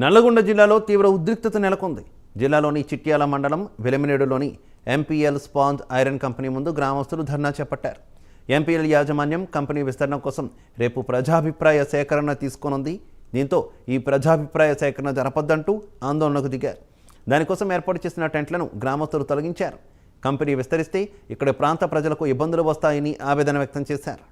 నల్లగొండ జిల్లాలో తీవ్ర ఉద్రిక్తత నెలకొంది. జిల్లాలోని చిట్యాల మండలం వెలిమినేడులోని ఎంపీఎల్ స్పాంజ్ ఐరన్ కంపెనీ ముందు గ్రామస్తులు ధర్నా చేపట్టారు. ఎంపీఎల్ యాజమాన్యం కంపెనీ విస్తరణ కోసం రేపు ప్రజాభిప్రాయ సేకరణ తీసుకోనుంది. దీంతో ఈ ప్రజాభిప్రాయ సేకరణ జరపద్దంటూ ఆందోళనకు దిగారు. దానికోసం ఏర్పాటు చేసిన టెంట్లను గ్రామస్తులు తొలగించారు. కంపెనీ విస్తరిస్తే ఇక్కడ ప్రాంత ప్రజలకు ఇబ్బందులు వస్తాయని ఆవేదన వ్యక్తం చేశారు.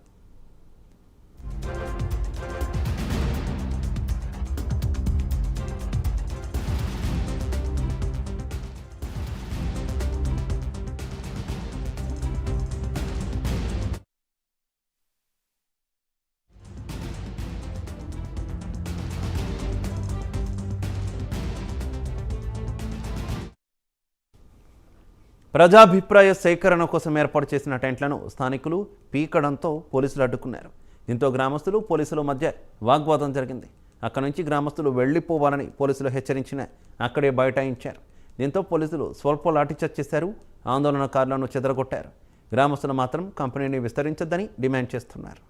ప్రజాభిప్రాయ సేకరణ కోసం ఏర్పాటు చేసిన టెంట్లను స్థానికులు పీకడంతో పోలీసులు అడ్డుకున్నారు. దీంతో గ్రామస్తులు పోలీసుల మధ్య వాగ్వాదం జరిగింది. అక్కడి నుంచి గ్రామస్తులు వెళ్ళిపోవాలని పోలీసులు హెచ్చరించిన అక్కడే బైఠాయించారు. దీంతో పోలీసులు స్వల్ప లాఠీచార్జ్ చేశారు ఆందోళనకారులను చెదరగొట్టారు. గ్రామస్తులు మాత్రం కంపెనీని విస్తరించొద్దని డిమాండ్ చేస్తున్నారు.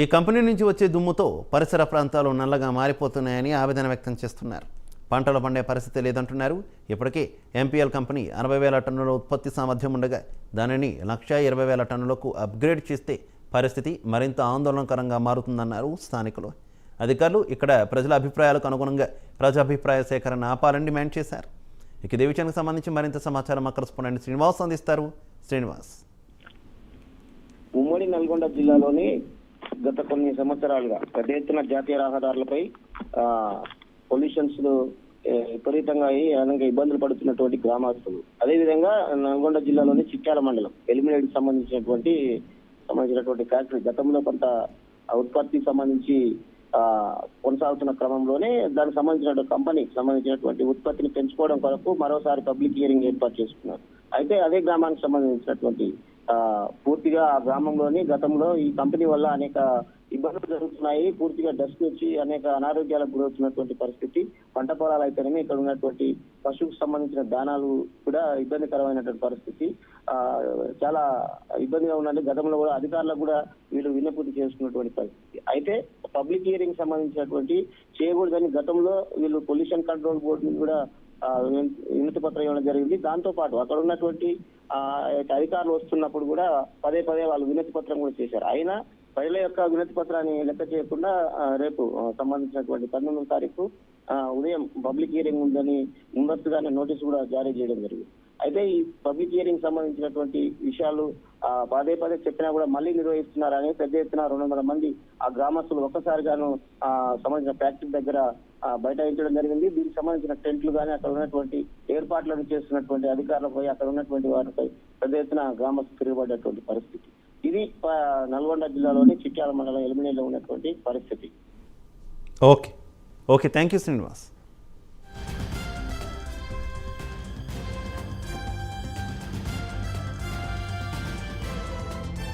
ఈ కంపెనీ నుంచి వచ్చే దుమ్ముతో పరిసర ప్రాంతాలు నల్లగా మారిపోతున్నాయని ఆవేదన వ్యక్తం చేస్తున్నారు. పంటలు పండే పరిస్థితి లేదంటున్నారు. ఇప్పటికే ఎంపీఎల్ కంపెనీ అరవై వేల టన్నుల ఉత్పత్తి సామర్థ్యం ఉండగా దానిని లక్షా ఇరవై వేల టన్నులకు అప్గ్రేడ్ చేస్తే పరిస్థితి మరింత ఆందోళనకరంగా మారుతుందన్నారు స్థానికులు. అధికారులు ఇక్కడ ప్రజల అభిప్రాయాలకు అనుగుణంగా ప్రజాభిప్రాయ సేకరణ ఆపాలని డిమాండ్ చేశారు. ఇక ఇదే విషయానికి సంబంధించి మరింత సమాచారం మా కరెస్పాండెంట్ శ్రీనివాస్ అందిస్తారు. శ్రీనివాస్. ఉమ్మడి నల్గొండ జిల్లాలోని గత కొన్ని సంవత్సరాలుగా పెద్ద ఎత్తున జాతీయ రహదారులపై ఆ పొల్యూషన్స్ విపరీతంగా అయి అనేక ఇబ్బందులు పడుతున్నటువంటి గ్రామస్తులు అదేవిధంగా నల్గొండ జిల్లాలోని చిట్యాల మండలం ఎలిమినేట్ సంబంధించినటువంటి సంబంధించినటువంటి ఫ్యాక్టరీ గతంలో కొంత ఉత్పత్తికి సంబంధించి ఆ కొనసాగుతున్న క్రమంలోనే దానికి సంబంధించిన కంపెనీకి సంబంధించినటువంటి ఉత్పత్తిని పెంచుకోవడం కొరకు మరోసారి పబ్లిక్ హియరింగ్ ఏర్పాటు చేసుకున్నారు. అయితే అదే గ్రామానికి సంబంధించినటువంటి పూర్తిగా ఆ గ్రామంలోని గతంలో ఈ కంపెనీ వల్ల అనేక ఇబ్బందులు జరుగుతున్నాయి. పూర్తిగా డస్ట్ వచ్చి అనేక అనారోగ్యాలకు గురవుతున్నటువంటి పరిస్థితి. పంట పొలాలు అయితేనేమి ఇక్కడ ఉన్నటువంటి పశువుకు సంబంధించిన దానాలు కూడా ఇబ్బందికరమైనటువంటి పరిస్థితి. ఆ చాలా ఇబ్బందిగా ఉందండి. గతంలో కూడా అధికారులకు కూడా వీళ్ళు విన్నపూర్తి చేసుకున్నటువంటి పరిస్థితి. అయితే పబ్లిక్ హియరింగ్ సంబంధించినటువంటి చేయకూడదని గతంలో వీళ్ళు పొల్యూషన్ కంట్రోల్ బోర్డు కూడా వినతి పత్రం ఇవ్వడం జరిగింది. దాంతో పాటు అక్కడ ఉన్నటువంటి ఆ యొక్క అధికారులు వస్తున్నప్పుడు కూడా పదే పదే వాళ్ళు వినతి పత్రం కూడా చేశారు. అయినా ప్రజల యొక్క వినతి పత్రాన్ని లెక్క చేయకుండా రేపు సంబంధించినటువంటి పన్నెండవ తారీఖు ఉదయం పబ్లిక్ హియరింగ్ ఉందని ముందస్తుగానే నోటీస్ కూడా జారీ చేయడం జరిగింది. అయితే ఈ పబ్లిక్ హియరింగ్ సంబంధించినటువంటి విషయాలు ఆ, పదే పదే చెప్పినా కూడా మళ్ళీ నిర్వహిస్తున్నారని పెద్ద ఎత్తున రెండు వందల మంది ఆ గ్రామస్తులు ఒక్కసారిగాను ఆ సంబంధించిన ఫ్యాక్టరీ దగ్గర బైఠాయించడం జరిగింది. దీనికి సంబంధించిన టెంట్లు కానీ అక్కడ ఉన్నటువంటి ఏర్పాట్లను చేస్తున్నటువంటి అధికారులపై అక్కడ ఉన్నటువంటి వారిపై పెద్ద ఎత్తున గ్రామస్తు తిరగబడ్డటువంటి పరిస్థితి. ఇది నల్గొండ జిల్లాలోని చిట్యాల మండలం ఎలిమినేలో ఉన్నటువంటి పరిస్థితి. Okay. Okay. Thank you Srinivas.